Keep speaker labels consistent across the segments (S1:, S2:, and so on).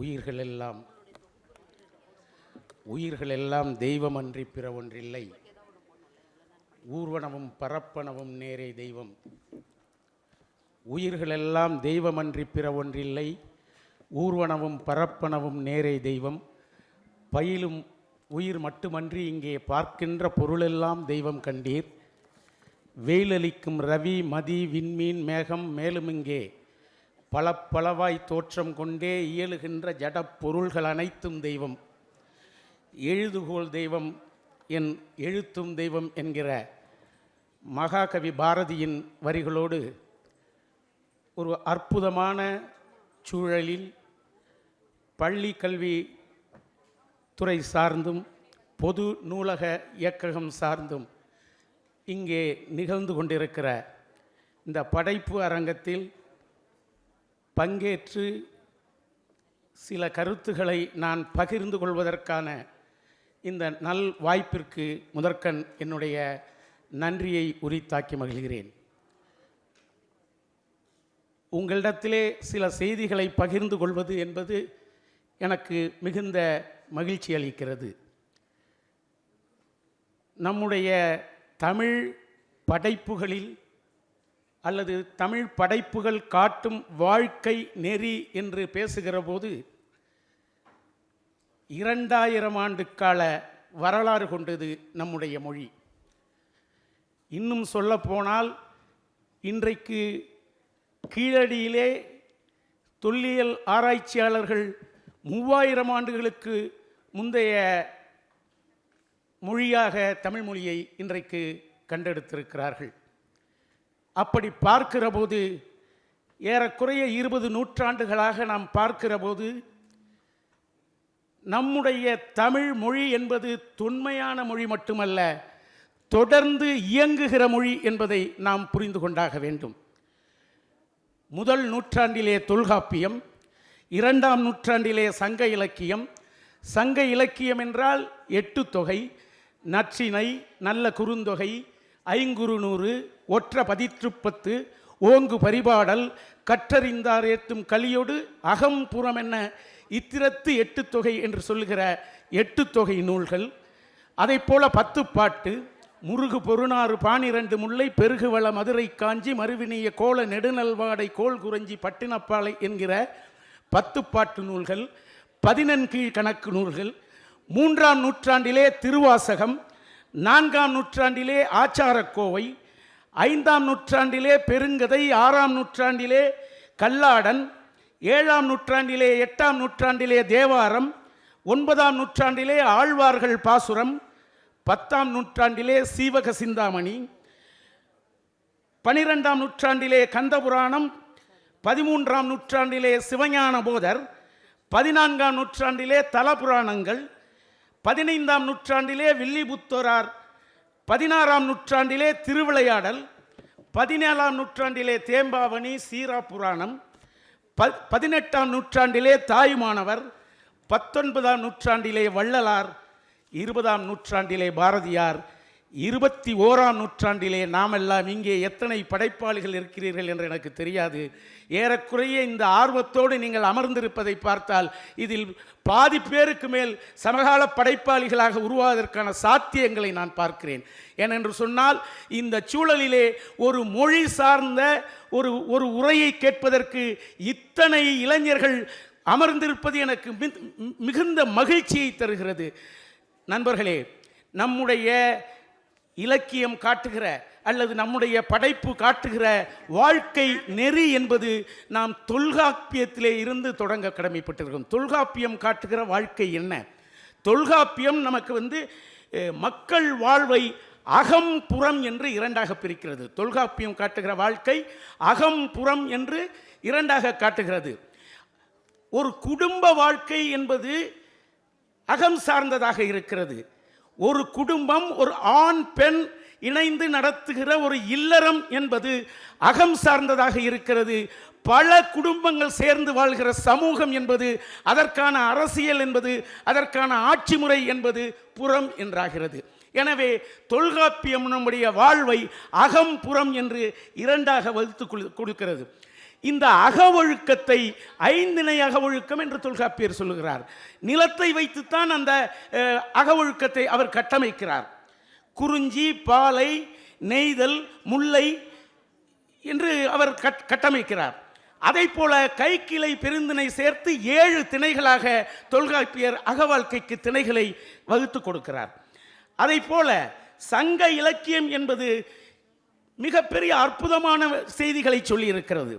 S1: உயிர்கள் எல்லாம் உயிர்கள் எல்லாம் தெய்வமன்றி பிற ஒன்றில்லை ஊர்வனவும் பரப்பனவும் நேரே தெய்வம் உயிர்களெல்லாம் தெய்வமன்றி பிற ஒன்றில்லை ஊர்வனவும் பரப்பனவும் நேரே தெய்வம் பயிலும் உயிர் மட்டுமன்றி இங்கே பார்க்கின்ற பொருளெல்லாம் தெய்வம் கண்டீர் வெயிலளிக்கும் ரவி மதி விண்மீன் மேகம் மேலும் இங்கே பல பலவாய் தோற்றம் கொண்டே இயலுகின்ற ஜடப்பொருள்கள் அனைத்தும் தெய்வம் எழுதுகோள் தெய்வம் என் எழுத்தும் தெய்வம் என்கிற மகாகவி பாரதியின் வரிகளோடு ஒரு அற்புதமான சூழலில் பள்ளி கல்வி துறை சார்ந்தும் பொது நூலக இயக்ககம் சார்ந்தும் இங்கே நிகழ்ந்து கொண்டிருக்கிற இந்த படைப்பு அரங்கத்தில் பங்கேற்று சில கருத்துக்களை நான் பகிர்ந்து கொள்வதற்கான இந்த நல் வாய்ப்பிற்கு முதற்கண் என்னுடைய நன்றியை உரித்தாக்கி மகிழ்கிறேன் உங்களிடத்திலே சில செய்திகளை பகிர்ந்து கொள்வது என்பது எனக்கு மிகுந்த மகிழ்ச்சி அளிக்கிறது நம்முடைய தமிழ் படைப்புகளில் அல்லது தமிழ் படைப்புகள் காட்டும் வாழ்க்கை நெறி என்று பேசுகிற போது இரண்டாயிரம் ஆண்டு கால வரலாறு கொண்டது நம்முடைய மொழி இன்னும் சொல்லப்போனால் இன்றைக்கு கீழடியிலே தொல்லியல் ஆராய்ச்சியாளர்கள் மூவாயிரம் ஆண்டுகளுக்கு முந்தைய மொழியாக தமிழ்மொழியை இன்றைக்கு கண்டெடுத்திருக்கிறார்கள் அப்படி பார்க்கிற போது ஏறக்குறைய இருபது நூற்றாண்டுகளாக நாம் பார்க்கிற போது நம்முடைய தமிழ் மொழி என்பது தொன்மையான மொழி மட்டுமல்ல தொடர்ந்து இயங்குகிற மொழி என்பதை நாம் புரிந்து கொண்டாக வேண்டும் முதல் நூற்றாண்டிலே தொல்காப்பியம் இரண்டாம் நூற்றாண்டிலே சங்க இலக்கியம் சங்க இலக்கியம் என்றால் எட்டு தொகை நச்சினை நல்ல குறுந்தொகை ஐங்குறுநூறு ஒற்ற பதிற்றுப்பத்து ஓங்கு பரிபாடல் கற்றறிந்தார் ஏற்றும் கலியோடு அகம் புறமென்ன இத்திரத்து எட்டு தொகை என்று சொல்கிற எட்டு தொகை நூல்கள் அதை போல பத்து பாட்டு முருகு பொருணாறு பானிரண்டு முல்லை பெருகுவள மதுரை காஞ்சி மறுவினிய கோல நெடுநல்வாடை கோல் குறிஞ்சி பட்டினப்பாலை என்கிற பத்து பாட்டு நூல்கள் பதினெண்கீழ் கணக்கு நூல்கள் மூன்றாம் நூற்றாண்டிலே திருவாசகம் நான்காம் நூற்றாண்டிலே ஆச்சாரக்கோவை ஐந்தாம் நூற்றாண்டிலே பெருங்கதை ஆறாம் நூற்றாண்டிலே கல்லாடன் ஏழாம் நூற்றாண்டிலே எட்டாம் நூற்றாண்டிலே தேவாரம் ஒன்பதாம் நூற்றாண்டிலே ஆழ்வார்கள் பாசுரம் பத்தாம் நூற்றாண்டிலே சீவக சிந்தாமணி பனிரெண்டாம் நூற்றாண்டிலே கந்தபுராணம் பதிமூன்றாம் நூற்றாண்டிலே சிவஞான போதர் பதினான்காம் நூற்றாண்டிலே தலபுராணங்கள் பதினைந்தாம் நூற்றாண்டிலே வில்லிபுத்தோரார் பதினாறாம் நூற்றாண்டிலே திருவிளையாடல் பதினேழாம் நூற்றாண்டிலே தேம்பாவணி சீரா புராணம் ப பதினெட்டாம் நூற்றாண்டிலே தாயுமானவர் பத்தொன்பதாம் நூற்றாண்டிலே வள்ளலார் இருபதாம் நூற்றாண்டிலே பாரதியார் இருபத்தி ஓராம் நூற்றாண்டிலே நாம் எல்லாம் இங்கே எத்தனை படைப்பாளிகள் இருக்கிறீர்கள் என்று எனக்கு தெரியாது ஏறக்குறைய இந்த ஆர்வத்தோடு நீங்கள் அமர்ந்திருப்பதை பார்த்தால் இதில் பாதி பேருக்கு மேல் சமகால படைப்பாளிகளாக உருவாவதற்கான சாத்தியங்களை நான் பார்க்கிறேன் ஏனென்று சொன்னால் இந்த சூழலிலே ஒரு மொழி சார்ந்த ஒரு ஒரு உரையை கேட்பதற்கு இத்தனை இளைஞர்கள் அமர்ந்திருப்பது எனக்கு மிகுந்த மகிழ்ச்சியை தருகிறது நண்பர்களே நம்முடைய இலக்கியம் காட்டுகிற அல்லது நம்முடைய படைப்பு காட்டுகிற வாழ்க்கை நெறி என்பது நாம் தொல்காப்பியத்திலே இருந்து தொடங்க கடமைப்பட்டிருக்கோம் தொல்காப்பியம் காட்டுகிற வாழ்க்கை என்ன தொல்காப்பியம் நமக்கு வந்து மக்கள் வாழ்வை அகம் புறம் என்று இரண்டாக பிரிக்கிறது தொல்காப்பியம் காட்டுகிற வாழ்க்கை அகம் புறம் என்று இரண்டாக காட்டுகிறது ஒரு குடும்ப வாழ்க்கை என்பது அகம் சார்ந்ததாக இருக்கிறது ஒரு குடும்பம் ஒரு ஆண் பெண் இணைந்து நடத்துகிற ஒரு இல்லறம் என்பது அகம் சார்ந்ததாக இருக்கிறது பல குடும்பங்கள் சேர்ந்து வாழ்கிற சமூகம் என்பது அதற்கான அரசியல் என்பது அதற்கான ஆட்சி முறை என்பது புறம் என்றாகிறது எனவே தொல்காப்பியம் நம்முடைய வாழ்வை அகம் புறம் என்று இரண்டாக வகுத்து கொடுக்கிறது இந்த அகவொழுக்கத்தை ஐந்திணை ஒழுக்கம் என்று தொல்காப்பியர் சொல்லுகிறார் நிலத்தை வைத்துத்தான் அந்த ஒழுக்கத்தை அவர் கட்டமைக்கிறார் குறிஞ்சி பாலை நெய்தல் முல்லை என்று அவர் கட்டமைக்கிறார் அதை போல கைக்கிளை பெருந்திணை சேர்த்து ஏழு திணைகளாக தொல்காப்பியர் அகவாழ்க்கைக்கு திணைகளை வகுத்து கொடுக்கிறார் அதை போல சங்க இலக்கியம் என்பது மிகப்பெரிய அற்புதமான செய்திகளை சொல்லியிருக்கிறது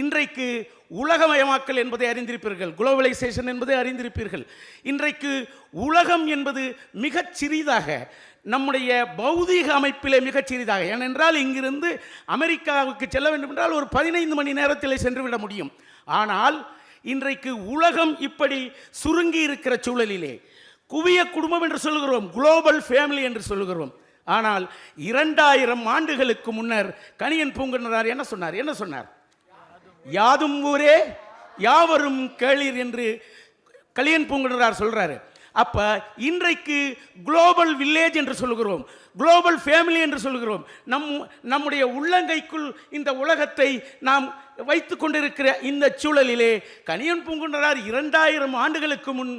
S1: இன்றைக்கு உலகமயமாக்கல் என்பதை அறிந்திருப்பீர்கள் குளோபலைசேஷன் என்பதை அறிந்திருப்பீர்கள் இன்றைக்கு உலகம் என்பது மிகச் சிறிதாக நம்முடைய பௌதீக அமைப்பிலே மிகச் சிறிதாக ஏனென்றால் இங்கிருந்து அமெரிக்காவுக்கு செல்ல வேண்டும் என்றால் ஒரு பதினைந்து மணி நேரத்தில் சென்றுவிட முடியும் ஆனால் இன்றைக்கு உலகம் இப்படி சுருங்கி இருக்கிற சூழலிலே குவிய குடும்பம் என்று சொல்கிறோம் குளோபல் ஃபேமிலி என்று சொல்கிறோம் ஆனால் இரண்டாயிரம் ஆண்டுகளுக்கு முன்னர் கணியன் பூங்கன்னார் என்ன சொன்னார் என்ன சொன்னார் யாதும் ஊரே யாவரும் கேளீர் என்று கலியன் பூங்குடரார் சொல்கிறாரு அப்போ இன்றைக்கு குளோபல் வில்லேஜ் என்று சொல்கிறோம் குளோபல் ஃபேமிலி என்று சொல்கிறோம் நம் நம்முடைய உள்ளங்கைக்குள் இந்த உலகத்தை நாம் வைத்து கொண்டிருக்கிற இந்த சூழலிலே கனியன் பூங்குன்றார் இரண்டாயிரம் ஆண்டுகளுக்கு முன்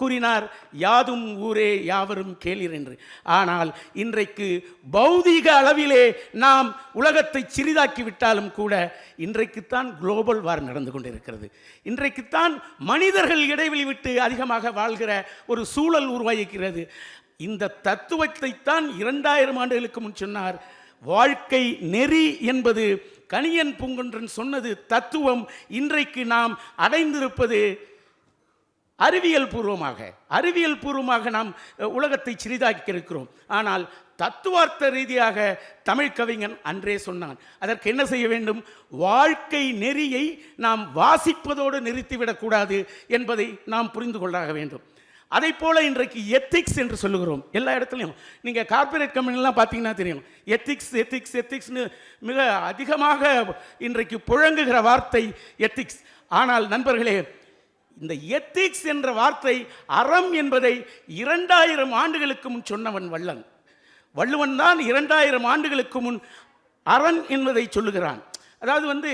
S1: கூறினார் யாதும் ஊரே யாவரும் கேளீர் என்று ஆனால் இன்றைக்கு பௌதீக அளவிலே நாம் உலகத்தை சிறிதாக்கி விட்டாலும் கூட இன்றைக்குத்தான் குளோபல் வார் நடந்து கொண்டிருக்கிறது இன்றைக்குத்தான் மனிதர்கள் இடைவெளி விட்டு அதிகமாக வாழ்கிற ஒரு சூழல் உருவாகிக்கிறது இந்த தத்துவத்தை தான் இரண்டாயிரம் ஆண்டுகளுக்கு முன் சொன்னார் வாழ்க்கை நெறி என்பது கணியன் பூங்குன்றன் சொன்னது தத்துவம் இன்றைக்கு நாம் அடைந்திருப்பது அறிவியல் பூர்வமாக அறிவியல் பூர்வமாக நாம் உலகத்தை சிறிதாக்கி இருக்கிறோம் ஆனால் தத்துவார்த்த ரீதியாக தமிழ் கவிஞன் அன்றே சொன்னான் அதற்கு என்ன செய்ய வேண்டும் வாழ்க்கை நெறியை நாம் வாசிப்பதோடு நிறுத்திவிடக்கூடாது என்பதை நாம் புரிந்து கொள்ளாக வேண்டும் அதை போல இன்றைக்கு எத்திக்ஸ் என்று சொல்லுகிறோம் எல்லா இடத்துலையும் நீங்கள் கார்பரேட் கம்பெனிலாம் பார்த்தீங்கன்னா தெரியும் எத்திக்ஸ் எத்திக்ஸ் எத்திக்ஸ்னு மிக அதிகமாக இன்றைக்கு புழங்குகிற வார்த்தை எத்திக்ஸ் ஆனால் நண்பர்களே இந்த எத்திக்ஸ் என்ற வார்த்தை அறம் என்பதை இரண்டாயிரம் ஆண்டுகளுக்கு முன் சொன்னவன் வல்லன் வள்ளுவன் தான் இரண்டாயிரம் ஆண்டுகளுக்கு முன் அறம் என்பதை சொல்லுகிறான் அதாவது வந்து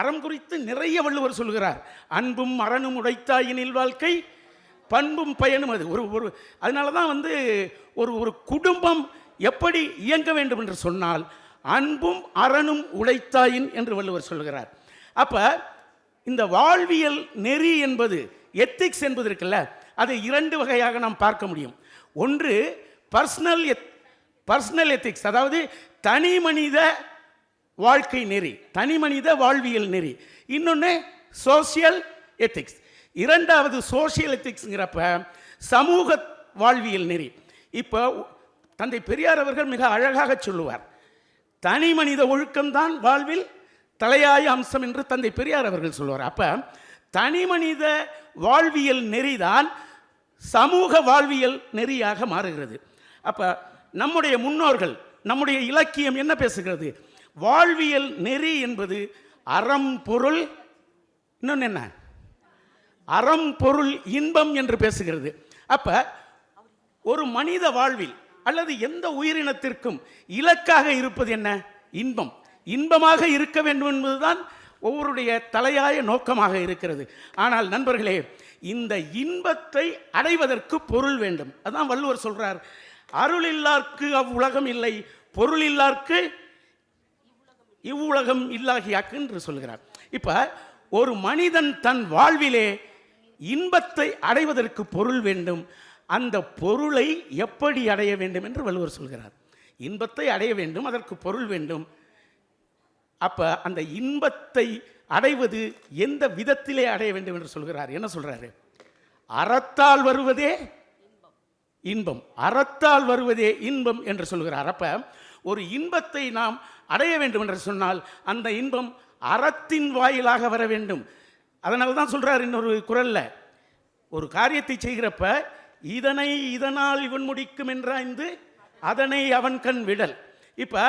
S1: அறம் குறித்து நிறைய வள்ளுவர் சொல்கிறார் அன்பும் அறனும் உடைத்தாயினில் வாழ்க்கை பண்பும் பயனும் அது ஒரு ஒரு அதனால தான் வந்து ஒரு ஒரு குடும்பம் எப்படி இயங்க வேண்டும் என்று சொன்னால் அன்பும் அறனும் உழைத்தாயின் என்று வள்ளுவர் சொல்கிறார் அப்போ இந்த வாழ்வியல் நெறி என்பது எத்திக்ஸ் என்பது இருக்குல்ல அதை இரண்டு வகையாக நாம் பார்க்க முடியும் ஒன்று பர்சனல் எத் பர்சனல் எத்திக்ஸ் அதாவது தனி மனித வாழ்க்கை நெறி தனி மனித வாழ்வியல் நெறி இன்னொன்று சோசியல் எத்திக்ஸ் இரண்டாவது சோசியல் எத்திக்ஸுங்கிறப்ப சமூக வாழ்வியல் நெறி இப்போ தந்தை பெரியார் அவர்கள் மிக அழகாக சொல்லுவார் தனி மனித ஒழுக்கம்தான் வாழ்வில் தலையாய அம்சம் என்று தந்தை பெரியார் அவர்கள் சொல்வார் அப்போ தனி மனித வாழ்வியல் நெறிதான் சமூக வாழ்வியல் நெறியாக மாறுகிறது அப்போ நம்முடைய முன்னோர்கள் நம்முடைய இலக்கியம் என்ன பேசுகிறது வாழ்வியல் நெறி என்பது அறம் பொருள் இன்னொன்று என்ன அறம் பொருள் இன்பம் என்று பேசுகிறது அப்போ ஒரு மனித வாழ்வில் அல்லது எந்த உயிரினத்திற்கும் இலக்காக இருப்பது என்ன இன்பம் இன்பமாக இருக்க வேண்டும் என்பதுதான் ஒவ்வொருடைய தலையாய நோக்கமாக இருக்கிறது ஆனால் நண்பர்களே இந்த இன்பத்தை அடைவதற்கு பொருள் வேண்டும் அதான் வள்ளுவர் சொல்கிறார் அருள் இல்லார்க்கு அவ்வுலகம் இல்லை பொருள் இல்லார்க்கு இவ்வுலகம் இல்லாகியாக்கு என்று சொல்கிறார் இப்போ ஒரு மனிதன் தன் வாழ்விலே இன்பத்தை அடைவதற்கு பொருள் வேண்டும் அந்த பொருளை எப்படி அடைய வேண்டும் என்று வள்ளுவர் சொல்கிறார் இன்பத்தை அடைய வேண்டும் அதற்கு பொருள் வேண்டும் அப்போ அந்த இன்பத்தை அடைவது எந்த விதத்திலே அடைய வேண்டும் என்று சொல்கிறார் என்ன சொல்கிறாரு அறத்தால் வருவதே இன்பம் அறத்தால் வருவதே இன்பம் என்று சொல்கிறார் அப்போ ஒரு இன்பத்தை நாம் அடைய வேண்டும் என்று சொன்னால் அந்த இன்பம் அறத்தின் வாயிலாக வர வேண்டும் அதனால தான் சொல்கிறார் இன்னொரு குரலில் ஒரு காரியத்தை செய்கிறப்ப இதனை இதனால் இவன் முடிக்கும் என்றாய்ந்து அதனை அவன் கண் விடல் இப்போ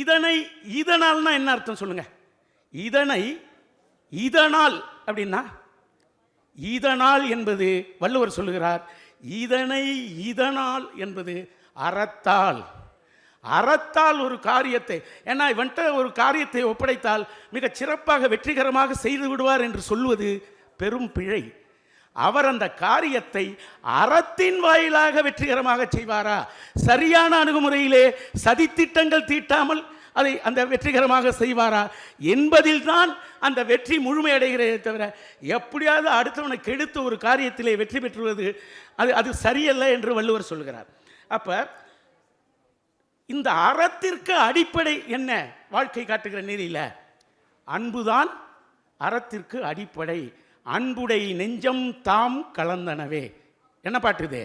S1: இதனை இதனால்னா என்ன அர்த்தம் சொல்லுங்க இதனை இதனால் அப்படின்னா இதனால் என்பது வள்ளுவர் சொல்லுகிறார் இதனை இதனால் என்பது அறத்தால் அறத்தால் ஒரு காரியத்தை ஏன்னா இவன்ட்ட ஒரு காரியத்தை ஒப்படைத்தால் மிகச் சிறப்பாக வெற்றிகரமாக செய்து விடுவார் என்று சொல்வது பெரும் பிழை அவர் அந்த காரியத்தை அறத்தின் வாயிலாக வெற்றிகரமாக செய்வாரா சரியான அணுகுமுறையிலே சதித்திட்டங்கள் தீட்டாமல் அதை அந்த வெற்றிகரமாக செய்வாரா என்பதில் தான் அந்த வெற்றி முழுமையடைகிறதே தவிர எப்படியாவது அடுத்தவனை கெடுத்த ஒரு காரியத்திலே வெற்றி பெற்றுவது அது அது சரியல்ல என்று வள்ளுவர் சொல்கிறார் அப்போ இந்த அறத்திற்கு அடிப்படை என்ன வாழ்க்கை காட்டுகிற நிலையில் அன்புதான் அறத்திற்கு அடிப்படை அன்புடை நெஞ்சம் தாம் கலந்தனவே என்ன பாட்டு இது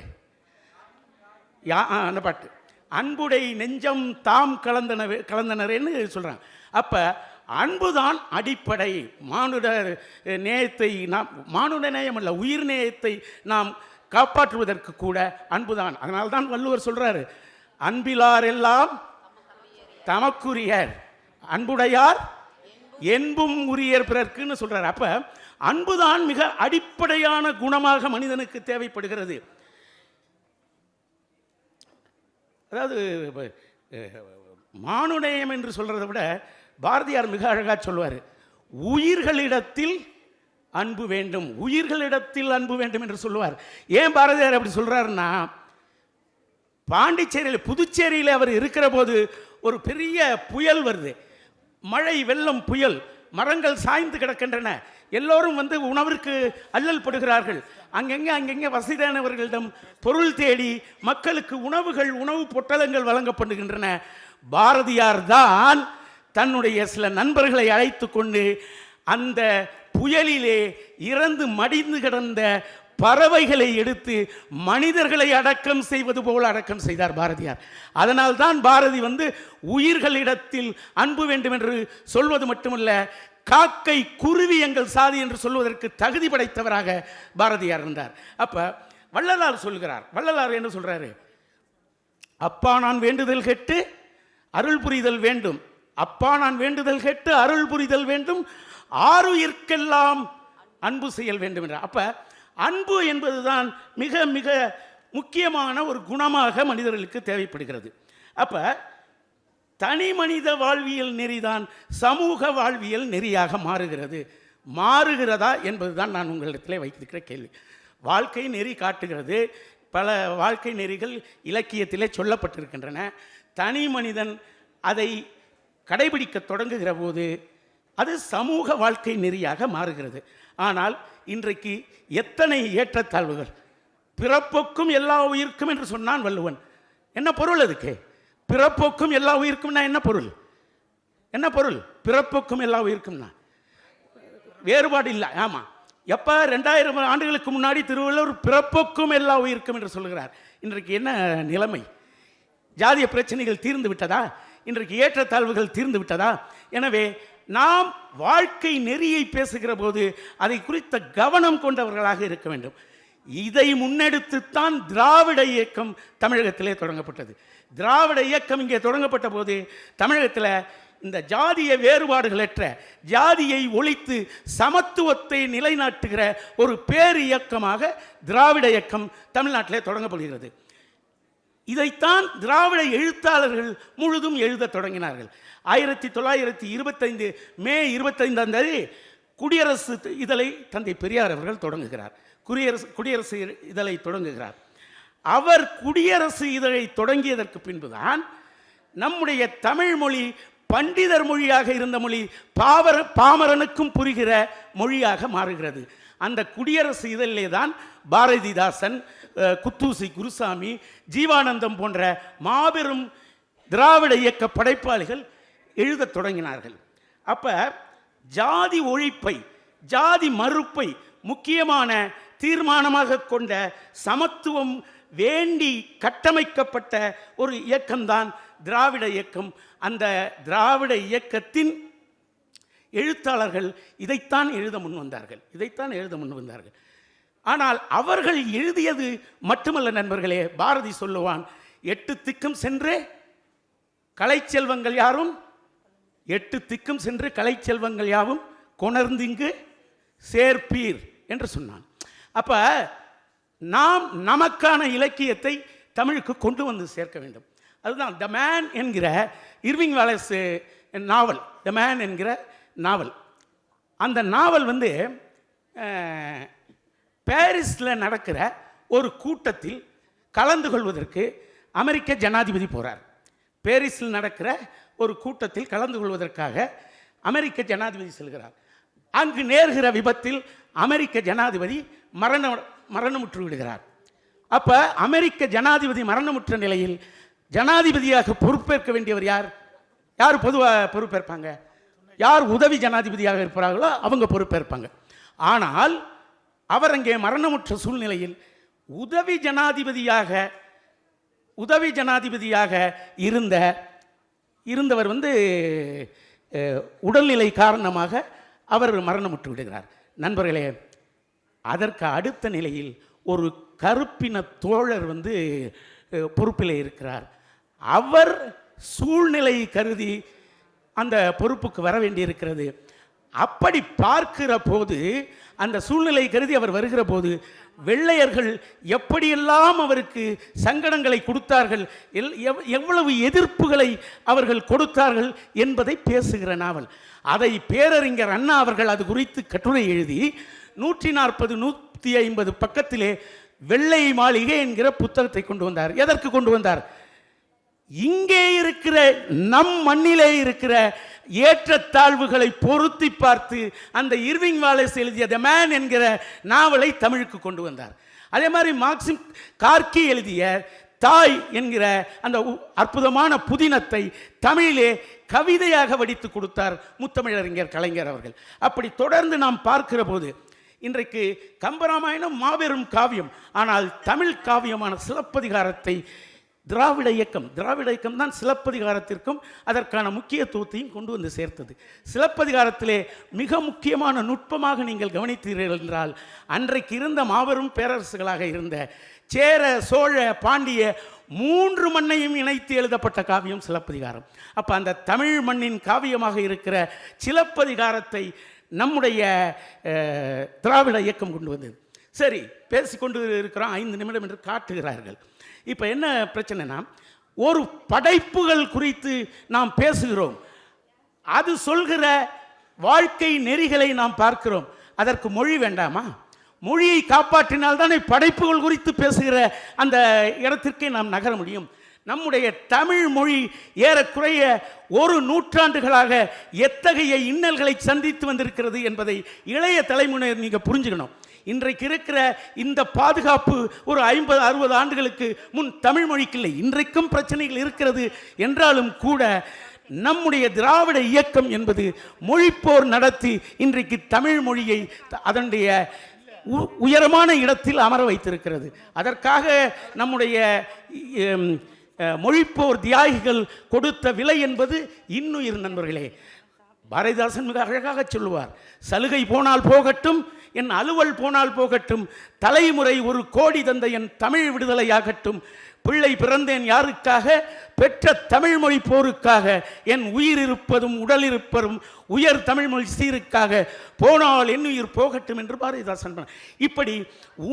S1: யா பாட்டு அன்புடை நெஞ்சம் தாம் கலந்தனவே கலந்தனரேன்னு சொல்கிறாங்க அப்போ அன்புதான் அடிப்படை மானுடர் நேயத்தை நாம் மானுட நேயம் அல்ல உயிர் நேயத்தை நாம் காப்பாற்றுவதற்கு கூட அன்புதான் அதனால தான் வள்ளுவர் சொல்கிறாரு அன்பிலாரெல்லாம் தமக்குரியர் அன்புடையார் என்பும் உரியர் பிறர்க்குன்னு சொல்கிறார் அப்போ அன்புதான் மிக அடிப்படையான குணமாக மனிதனுக்கு தேவைப்படுகிறது அதாவது மானுடேயம் என்று சொல்றதை விட பாரதியார் மிக அழகாக சொல்வார் உயிர்களிடத்தில் அன்பு வேண்டும் உயிர்களிடத்தில் அன்பு வேண்டும் என்று சொல்லுவார் ஏன் பாரதியார் அப்படி சொல்கிறாருன்னா பாண்டிச்சேரியில் புதுச்சேரியில் அவர் இருக்கிற போது ஒரு பெரிய புயல் வருது மழை வெள்ளம் புயல் மரங்கள் சாய்ந்து கிடக்கின்றன எல்லோரும் வந்து உணவிற்கு அல்லல் படுகிறார்கள் அங்கங்கே அங்கங்கே வசதியானவர்களிடம் பொருள் தேடி மக்களுக்கு உணவுகள் உணவு பொட்டலங்கள் வழங்கப்படுகின்றன பாரதியார் தான் தன்னுடைய சில நண்பர்களை அழைத்து கொண்டு அந்த புயலிலே இறந்து மடிந்து கிடந்த பறவைகளை எடுத்து மனிதர்களை அடக்கம் செய்வது போல் அடக்கம் செய்தார் பாரதியார் அதனால் தான் பாரதி வந்து உயிர்களிடத்தில் அன்பு வேண்டும் என்று சொல்வது மட்டுமல்ல காக்கை குருவி எங்கள் சாதி என்று சொல்வதற்கு தகுதி படைத்தவராக பாரதியார் இருந்தார் அப்போ வள்ளலார் சொல்கிறார் வள்ளலார் என்ன சொல்கிறாரு அப்பா நான் வேண்டுதல் கேட்டு அருள் புரிதல் வேண்டும் அப்பா நான் வேண்டுதல் கேட்டு அருள் புரிதல் வேண்டும் ஆறுயிர்க்கெல்லாம் அன்பு செயல் வேண்டும் என்ற அப்போ அன்பு என்பதுதான் மிக மிக முக்கியமான ஒரு குணமாக மனிதர்களுக்கு தேவைப்படுகிறது அப்போ தனி மனித வாழ்வியல் நெறிதான் சமூக வாழ்வியல் நெறியாக மாறுகிறது மாறுகிறதா என்பதுதான் நான் உங்களிடத்தில் வைத்திருக்கிற கேள்வி வாழ்க்கை நெறி காட்டுகிறது பல வாழ்க்கை நெறிகள் இலக்கியத்திலே சொல்லப்பட்டிருக்கின்றன தனி மனிதன் அதை கடைபிடிக்க தொடங்குகிற போது அது சமூக வாழ்க்கை நெறியாக மாறுகிறது ஆனால் இன்றைக்கு எத்தனை ஏற்றத்தாழ்வுகள் பிறப்புக்கும் எல்லா உயிருக்கும் என்று சொன்னான் வள்ளுவன் என்ன பொருள் அதுக்கு பிறப்புக்கும் எல்லா உயிருக்கும்னா என்ன பொருள் என்ன பொருள் பிறப்புக்கும் எல்லா உயிருக்கும்னா வேறுபாடு இல்லை ஆமாம் எப்போ ரெண்டாயிரம் ஆண்டுகளுக்கு முன்னாடி திருவள்ளுவர் பிறப்புக்கும் எல்லா உயிருக்கும் என்று சொல்கிறார் இன்றைக்கு என்ன நிலைமை ஜாதிய பிரச்சனைகள் தீர்ந்து விட்டதா இன்றைக்கு ஏற்றத்தாழ்வுகள் தீர்ந்து விட்டதா எனவே நாம் வாழ்க்கை நெறியை பேசுகிற போது அதை குறித்த கவனம் கொண்டவர்களாக இருக்க வேண்டும் இதை முன்னெடுத்துத்தான் திராவிட இயக்கம் தமிழகத்திலே தொடங்கப்பட்டது திராவிட இயக்கம் இங்கே தொடங்கப்பட்ட போது தமிழகத்தில் இந்த ஜாதிய வேறுபாடுகளற்ற ஜாதியை ஒழித்து சமத்துவத்தை நிலைநாட்டுகிற ஒரு பேர் இயக்கமாக திராவிட இயக்கம் தமிழ்நாட்டிலே தொடங்கப்படுகிறது இதைத்தான் திராவிட எழுத்தாளர்கள் முழுதும் எழுத தொடங்கினார்கள் ஆயிரத்தி தொள்ளாயிரத்தி இருபத்தைந்து மே இருபத்தைந்தாம் தேதி குடியரசு இதழை தந்தை பெரியார் அவர்கள் தொடங்குகிறார் குடியரசு குடியரசு இதழை தொடங்குகிறார் அவர் குடியரசு இதழை தொடங்கியதற்கு பின்புதான் நம்முடைய தமிழ் மொழி பண்டிதர் மொழியாக இருந்த மொழி பாவர பாமரனுக்கும் புரிகிற மொழியாக மாறுகிறது அந்த குடியரசு இதழிலே தான் பாரதிதாசன் குத்தூசி குருசாமி ஜீவானந்தம் போன்ற மாபெரும் திராவிட இயக்க படைப்பாளிகள் எழுதத் தொடங்கினார்கள் அப்போ ஜாதி ஒழிப்பை ஜாதி மறுப்பை முக்கியமான தீர்மானமாக கொண்ட சமத்துவம் வேண்டி கட்டமைக்கப்பட்ட ஒரு இயக்கம்தான் திராவிட இயக்கம் அந்த திராவிட இயக்கத்தின் எழுத்தாளர்கள் இதைத்தான் எழுத முன் வந்தார்கள் இதைத்தான் எழுத முன் வந்தார்கள் ஆனால் அவர்கள் எழுதியது மட்டுமல்ல நண்பர்களே பாரதி சொல்லுவான் எட்டு திக்கும் சென்று கலைச்செல்வங்கள் யாரும் எட்டு திக்கும் சென்று கலைச்செல்வங்கள் யாவும் கொணர்ந்திங்கு சேர்ப்பீர் என்று சொன்னான் அப்போ நாம் நமக்கான இலக்கியத்தை தமிழுக்கு கொண்டு வந்து சேர்க்க வேண்டும் அதுதான் த மேன் என்கிற இர்விங் வாலஸ் நாவல் த மேன் என்கிற நாவல் அந்த நாவல் வந்து பாரிஸில் நடக்கிற ஒரு கூட்டத்தில் கலந்து கொள்வதற்கு அமெரிக்க ஜனாதிபதி போகிறார் பேரிஸில் நடக்கிற ஒரு கூட்டத்தில் கலந்து கொள்வதற்காக அமெரிக்க ஜனாதிபதி செல்கிறார் அங்கு நேர்கிற விபத்தில் அமெரிக்க ஜனாதிபதி மரண மரணமுற்று விடுகிறார் அப்போ அமெரிக்க ஜனாதிபதி மரணமுற்ற நிலையில் ஜனாதிபதியாக பொறுப்பேற்க வேண்டியவர் யார் யார் பொதுவாக பொறுப்பேற்பாங்க யார் உதவி ஜனாதிபதியாக இருப்பார்களோ அவங்க பொறுப்பேற்பாங்க ஆனால் அவர் அங்கே மரணமுற்ற சூழ்நிலையில் உதவி ஜனாதிபதியாக உதவி ஜனாதிபதியாக இருந்த இருந்தவர் வந்து உடல்நிலை காரணமாக அவர் மரணமுற்று விடுகிறார் நண்பர்களே அதற்கு அடுத்த நிலையில் ஒரு கருப்பின தோழர் வந்து பொறுப்பில் இருக்கிறார் அவர் சூழ்நிலை கருதி அந்த பொறுப்புக்கு வர வேண்டியிருக்கிறது அப்படி பார்க்கிற போது அந்த சூழ்நிலை கருதி அவர் வருகிற போது வெள்ளையர்கள் எப்படியெல்லாம் அவருக்கு சங்கடங்களை கொடுத்தார்கள் எவ்வளவு எதிர்ப்புகளை அவர்கள் கொடுத்தார்கள் என்பதை பேசுகிற நாவல் அதை பேரறிஞர் அண்ணா அவர்கள் அது குறித்து கட்டுரை எழுதி நூற்றி நாற்பது நூற்றி ஐம்பது பக்கத்திலே வெள்ளை மாளிகை என்கிற புத்தகத்தை கொண்டு வந்தார் எதற்கு கொண்டு வந்தார் இங்கே இருக்கிற நம் மண்ணிலே இருக்கிற ஏற்றத்தாழ்வுகளை பொருத்தி பார்த்து அந்த இருவிங் வாலஸ் எழுதிய த மேன் என்கிற நாவலை தமிழுக்கு கொண்டு வந்தார் அதே மாதிரி மார்க்சிம் கார்கி எழுதிய தாய் என்கிற அந்த அற்புதமான புதினத்தை தமிழிலே கவிதையாக வடித்து கொடுத்தார் முத்தமிழறிஞர் கலைஞர் அவர்கள் அப்படி தொடர்ந்து நாம் பார்க்கிற போது இன்றைக்கு கம்பராமாயணம் மாபெரும் காவியம் ஆனால் தமிழ் காவியமான சிலப்பதிகாரத்தை திராவிட இயக்கம் திராவிட இயக்கம் தான் சிலப்பதிகாரத்திற்கும் அதற்கான முக்கியத்துவத்தையும் கொண்டு வந்து சேர்த்தது சிலப்பதிகாரத்திலே மிக முக்கியமான நுட்பமாக நீங்கள் கவனித்தீர்கள் என்றால் அன்றைக்கு இருந்த மாபெரும் பேரரசுகளாக இருந்த சேர சோழ பாண்டிய மூன்று மண்ணையும் இணைத்து எழுதப்பட்ட காவியம் சிலப்பதிகாரம் அப்போ அந்த தமிழ் மண்ணின் காவியமாக இருக்கிற சிலப்பதிகாரத்தை நம்முடைய திராவிட இயக்கம் கொண்டு வந்தது சரி பேசிக்கொண்டு இருக்கிறோம் ஐந்து நிமிடம் என்று காட்டுகிறார்கள் இப்போ என்ன பிரச்சனைனா ஒரு படைப்புகள் குறித்து நாம் பேசுகிறோம் அது சொல்கிற வாழ்க்கை நெறிகளை நாம் பார்க்கிறோம் அதற்கு மொழி வேண்டாமா மொழியை காப்பாற்றினால் தான் படைப்புகள் குறித்து பேசுகிற அந்த இடத்திற்கே நாம் நகர முடியும் நம்முடைய தமிழ் மொழி ஏறக்குறைய ஒரு நூற்றாண்டுகளாக எத்தகைய இன்னல்களை சந்தித்து வந்திருக்கிறது என்பதை இளைய தலைமுறையினர் நீங்கள் புரிஞ்சுக்கணும் இன்றைக்கு இருக்கிற இந்த பாதுகாப்பு ஒரு ஐம்பது அறுபது ஆண்டுகளுக்கு முன் தமிழ் மொழிக்கு இல்லை இன்றைக்கும் பிரச்சனைகள் இருக்கிறது என்றாலும் கூட நம்முடைய திராவிட இயக்கம் என்பது மொழிப்போர் நடத்தி இன்றைக்கு தமிழ் மொழியை அதனுடைய உயரமான இடத்தில் அமர வைத்திருக்கிறது அதற்காக நம்முடைய மொழிப்போர் தியாகிகள் கொடுத்த விலை என்பது இன்னுயிர் நண்பர்களே பாரதிதாசன் மிக அழகாக சொல்லுவார் சலுகை போனால் போகட்டும் என் அலுவல் போனால் போகட்டும் தலைமுறை ஒரு கோடி தந்த என் தமிழ் விடுதலையாகட்டும் பிள்ளை பிறந்தேன் யாருக்காக பெற்ற தமிழ்மொழி போருக்காக என் உயிர் இருப்பதும் உடல் இருப்பதும் உயர் தமிழ்மொழி சீருக்காக போனால் என் உயிர் போகட்டும் என்று பாரதிதாசன் இப்படி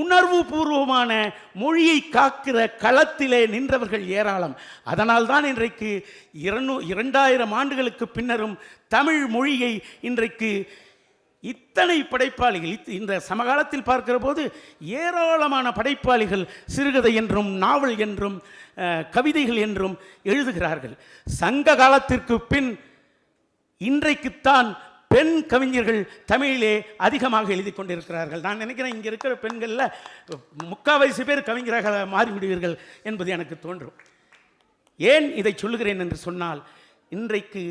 S1: உணர்வு பூர்வமான மொழியை காக்கிற களத்திலே நின்றவர்கள் ஏராளம் அதனால்தான் இன்றைக்கு இரண்டு இரண்டாயிரம் ஆண்டுகளுக்கு பின்னரும் தமிழ் மொழியை இன்றைக்கு இத்தனை படைப்பாளிகள் இந்த சமகாலத்தில் பார்க்கிற போது ஏராளமான படைப்பாளிகள் சிறுகதை என்றும் நாவல் என்றும் கவிதைகள் என்றும் எழுதுகிறார்கள் சங்க காலத்திற்கு பின் இன்றைக்குத்தான் பெண் கவிஞர்கள் தமிழிலே அதிகமாக எழுதி கொண்டிருக்கிறார்கள் நான் நினைக்கிறேன் இங்கே இருக்கிற பெண்களில் முக்கால்வாசி பேர் கவிஞராக மாறிவிடுவீர்கள் என்பது எனக்கு தோன்றும் ஏன் இதை சொல்லுகிறேன் என்று சொன்னால் இன்றைக்கு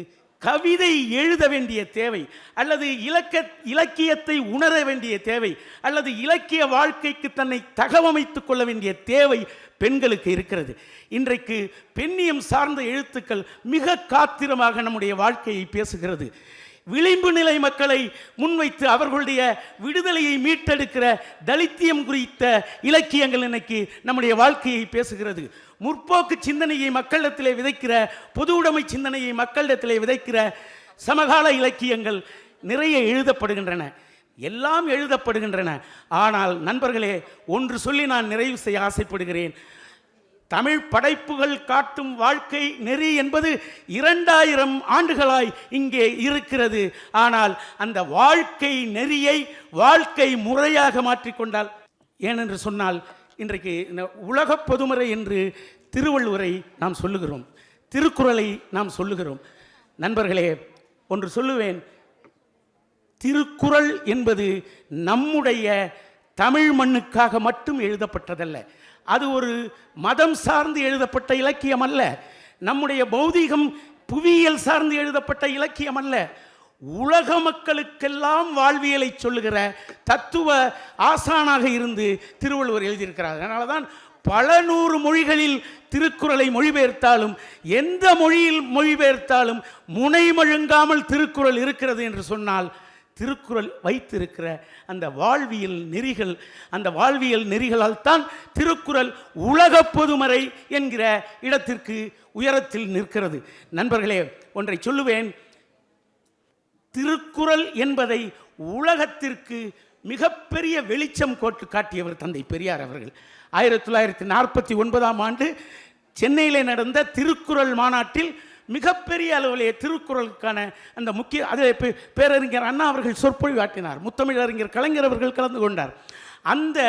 S1: கவிதை எழுத வேண்டிய தேவை அல்லது இலக்க இலக்கியத்தை உணர வேண்டிய தேவை அல்லது இலக்கிய வாழ்க்கைக்கு தன்னை தகவமைத்து கொள்ள வேண்டிய தேவை பெண்களுக்கு இருக்கிறது இன்றைக்கு பெண்ணியம் சார்ந்த எழுத்துக்கள் மிக காத்திரமாக நம்முடைய வாழ்க்கையை பேசுகிறது விளிம்பு நிலை மக்களை முன்வைத்து அவர்களுடைய விடுதலையை மீட்டெடுக்கிற தலித்தியம் குறித்த இலக்கியங்கள் இன்னைக்கு நம்முடைய வாழ்க்கையை பேசுகிறது முற்போக்கு சிந்தனையை மக்களிடத்திலே விதைக்கிற பொது உடைமை சிந்தனையை மக்களிடத்திலே விதைக்கிற சமகால இலக்கியங்கள் நிறைய எழுதப்படுகின்றன எல்லாம் எழுதப்படுகின்றன ஆனால் நண்பர்களே ஒன்று சொல்லி நான் நிறைவு செய்ய ஆசைப்படுகிறேன் தமிழ் படைப்புகள் காட்டும் வாழ்க்கை நெறி என்பது இரண்டாயிரம் ஆண்டுகளாய் இங்கே இருக்கிறது ஆனால் அந்த வாழ்க்கை நெறியை வாழ்க்கை முறையாக மாற்றிக்கொண்டால் ஏனென்று சொன்னால் இன்றைக்கு உலக பொதுமுறை என்று திருவள்ளுவரை நாம் சொல்லுகிறோம் திருக்குறளை நாம் சொல்லுகிறோம் நண்பர்களே ஒன்று சொல்லுவேன் திருக்குறள் என்பது நம்முடைய தமிழ் மண்ணுக்காக மட்டும் எழுதப்பட்டதல்ல அது ஒரு மதம் சார்ந்து எழுதப்பட்ட இலக்கியம் அல்ல நம்முடைய பௌதீகம் புவியியல் சார்ந்து எழுதப்பட்ட இலக்கியம் அல்ல உலக மக்களுக்கெல்லாம் வாழ்வியலை சொல்லுகிற தத்துவ ஆசானாக இருந்து திருவள்ளுவர் எழுதியிருக்கிறார் அதனால தான் பல நூறு மொழிகளில் திருக்குறளை மொழிபெயர்த்தாலும் எந்த மொழியில் மொழிபெயர்த்தாலும் முனைமழுங்காமல் திருக்குறள் இருக்கிறது என்று சொன்னால் திருக்குறள் வைத்திருக்கிற அந்த வாழ்வியல் நெறிகள் அந்த வாழ்வியல் நெறிகளால் தான் திருக்குறள் உலக பொதுமறை என்கிற இடத்திற்கு உயரத்தில் நிற்கிறது நண்பர்களே ஒன்றை சொல்லுவேன் திருக்குறள் என்பதை உலகத்திற்கு மிகப்பெரிய வெளிச்சம் கோட்டு காட்டியவர் தந்தை பெரியார் அவர்கள் ஆயிரத்தி தொள்ளாயிரத்தி நாற்பத்தி ஒன்பதாம் ஆண்டு சென்னையில் நடந்த திருக்குறள் மாநாட்டில் மிகப்பெரிய அளவிலே திருக்குறளுக்கான அந்த முக்கிய அதை பேரறிஞர் அண்ணா அவர்கள் சொற்பொழிவாட்டினார் முத்தமிழறிஞர் கலைஞர் அவர்கள் கலந்து கொண்டார் அந்த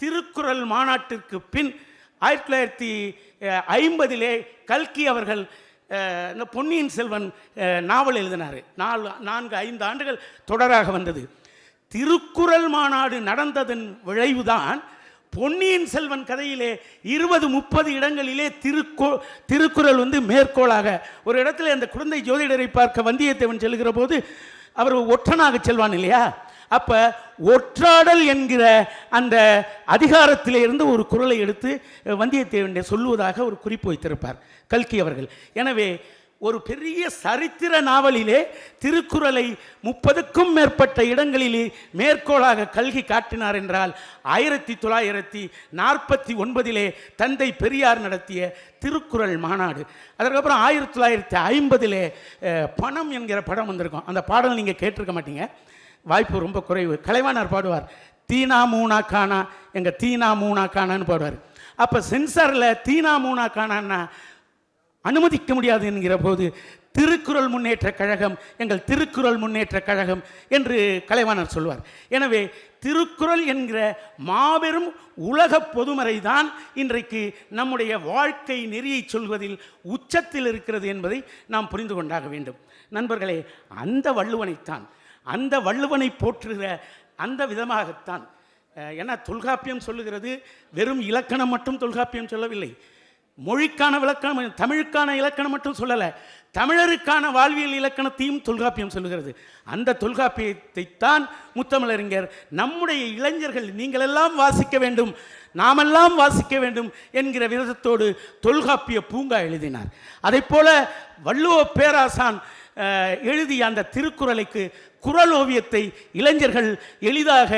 S1: திருக்குறள் மாநாட்டிற்கு பின் ஆயிரத்தி தொள்ளாயிரத்தி ஐம்பதிலே கல்கி அவர்கள் இந்த பொன்னியின் செல்வன் நாவல் எழுதினார் நாலு நான்கு ஐந்து ஆண்டுகள் தொடராக வந்தது திருக்குறள் மாநாடு நடந்ததன் விளைவுதான் பொன்னியின் செல்வன் கதையிலே இருபது முப்பது இடங்களிலே திருக்கோ திருக்குறள் வந்து மேற்கோளாக ஒரு இடத்துல அந்த குழந்தை ஜோதிடரை பார்க்க வந்தியத்தேவன் செல்கிற போது அவர் ஒற்றனாக செல்வான் இல்லையா அப்போ ஒற்றாடல் என்கிற அந்த அதிகாரத்திலிருந்து ஒரு குரலை எடுத்து வந்தியத்தேவன் சொல்லுவதாக ஒரு குறிப்பு வைத்திருப்பார் கல்கி அவர்கள் எனவே ஒரு பெரிய சரித்திர நாவலிலே திருக்குறளை முப்பதுக்கும் மேற்பட்ட இடங்களிலே மேற்கோளாக கல்கி காட்டினார் என்றால் ஆயிரத்தி தொள்ளாயிரத்தி நாற்பத்தி ஒன்பதிலே தந்தை பெரியார் நடத்திய திருக்குறள் மாநாடு அதற்கப்புறம் ஆயிரத்தி தொள்ளாயிரத்தி ஐம்பதிலே பணம் என்கிற படம் வந்திருக்கும் அந்த பாடல் நீங்கள் கேட்டிருக்க மாட்டீங்க வாய்ப்பு ரொம்ப குறைவு கலைவாணர் பாடுவார் தீனா மூணா காணா எங்கள் தீனா மூணா காணான்னு பாடுவார் அப்போ சென்சாரில் தீனா மூணா காணான்னா அனுமதிக்க முடியாது என்கிற போது திருக்குறள் முன்னேற்ற கழகம் எங்கள் திருக்குறள் முன்னேற்ற கழகம் என்று கலைவாணர் சொல்வார் எனவே திருக்குறள் என்கிற மாபெரும் உலக பொதுமறை தான் இன்றைக்கு நம்முடைய வாழ்க்கை நெறியை சொல்வதில் உச்சத்தில் இருக்கிறது என்பதை நாம் புரிந்து கொண்டாக வேண்டும் நண்பர்களே அந்த வள்ளுவனைத்தான் அந்த வள்ளுவனை போற்றுகிற அந்த விதமாகத்தான் ஏன்னா தொல்காப்பியம் சொல்லுகிறது வெறும் இலக்கணம் மட்டும் தொல்காப்பியம் சொல்லவில்லை மொழிக்கான விளக்கணம் தமிழுக்கான இலக்கணம் மட்டும் சொல்லலை தமிழருக்கான வாழ்வியல் இலக்கணத்தையும் தொல்காப்பியம் சொல்லுகிறது அந்த தொல்காப்பியத்தைத்தான் முத்தமிழறிஞர் நம்முடைய இளைஞர்கள் நீங்களெல்லாம் வாசிக்க வேண்டும் நாமெல்லாம் வாசிக்க வேண்டும் என்கிற விதத்தோடு தொல்காப்பிய பூங்கா எழுதினார் அதே போல வள்ளுவ பேராசான் எழுதிய அந்த திருக்குறளுக்கு குரல் ஓவியத்தை இளைஞர்கள் எளிதாக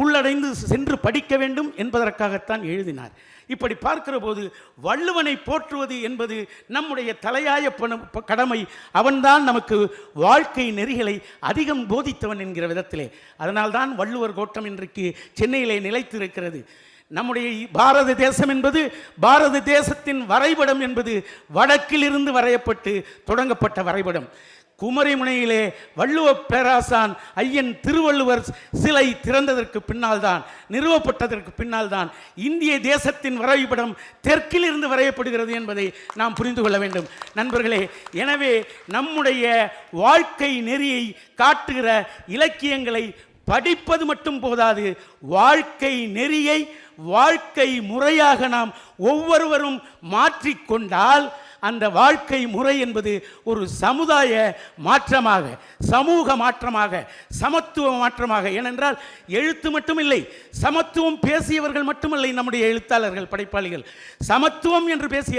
S1: உள்ளடைந்து சென்று படிக்க வேண்டும் என்பதற்காகத்தான் எழுதினார் இப்படி பார்க்கிற போது வள்ளுவனை போற்றுவது என்பது நம்முடைய தலையாய கடமை அவன்தான் நமக்கு வாழ்க்கை நெறிகளை அதிகம் போதித்தவன் என்கிற விதத்திலே அதனால்தான் வள்ளுவர் கோட்டம் இன்றைக்கு சென்னையிலே நிலைத்திருக்கிறது நம்முடைய பாரத தேசம் என்பது பாரத தேசத்தின் வரைபடம் என்பது வடக்கிலிருந்து வரையப்பட்டு தொடங்கப்பட்ட வரைபடம் குமரிமுனையிலே வள்ளுவ பேராசான் ஐயன் திருவள்ளுவர் சிலை திறந்ததற்கு பின்னால் தான் நிறுவப்பட்டதற்கு பின்னால் தான் இந்திய தேசத்தின் வரைபடம் தெற்கிலிருந்து வரையப்படுகிறது என்பதை நாம் புரிந்து கொள்ள வேண்டும் நண்பர்களே எனவே நம்முடைய வாழ்க்கை நெறியை காட்டுகிற இலக்கியங்களை படிப்பது மட்டும் போதாது வாழ்க்கை நெறியை வாழ்க்கை முறையாக நாம் ஒவ்வொருவரும் மாற்றிக்கொண்டால் அந்த வாழ்க்கை முறை என்பது ஒரு சமுதாய மாற்றமாக சமூக மாற்றமாக சமத்துவ மாற்றமாக ஏனென்றால் எழுத்து மட்டும் இல்லை சமத்துவம் பேசியவர்கள் மட்டுமில்லை நம்முடைய எழுத்தாளர்கள் படைப்பாளிகள் சமத்துவம் என்று பேசிய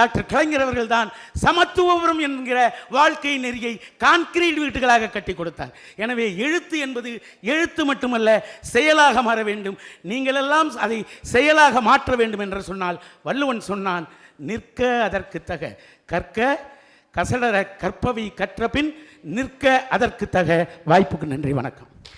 S1: டாக்டர் கலைஞர் அவர்கள் தான் சமத்துவபுரம் என்கிற வாழ்க்கை நெறியை கான்கிரீட் வீட்டுகளாக கட்டி கொடுத்தார் எனவே எழுத்து என்பது எழுத்து மட்டுமல்ல செயலாக மாற வேண்டும் நீங்களெல்லாம் அதை செயலாக மாற்ற வேண்டும் என்று சொன்னால் வள்ளுவன் சொன்னான் நிற்க அதற்கு தக கற்க கசடர கற்பவை கற்றபின் நிற்க அதற்கு தக வாய்ப்புக்கு நன்றி வணக்கம்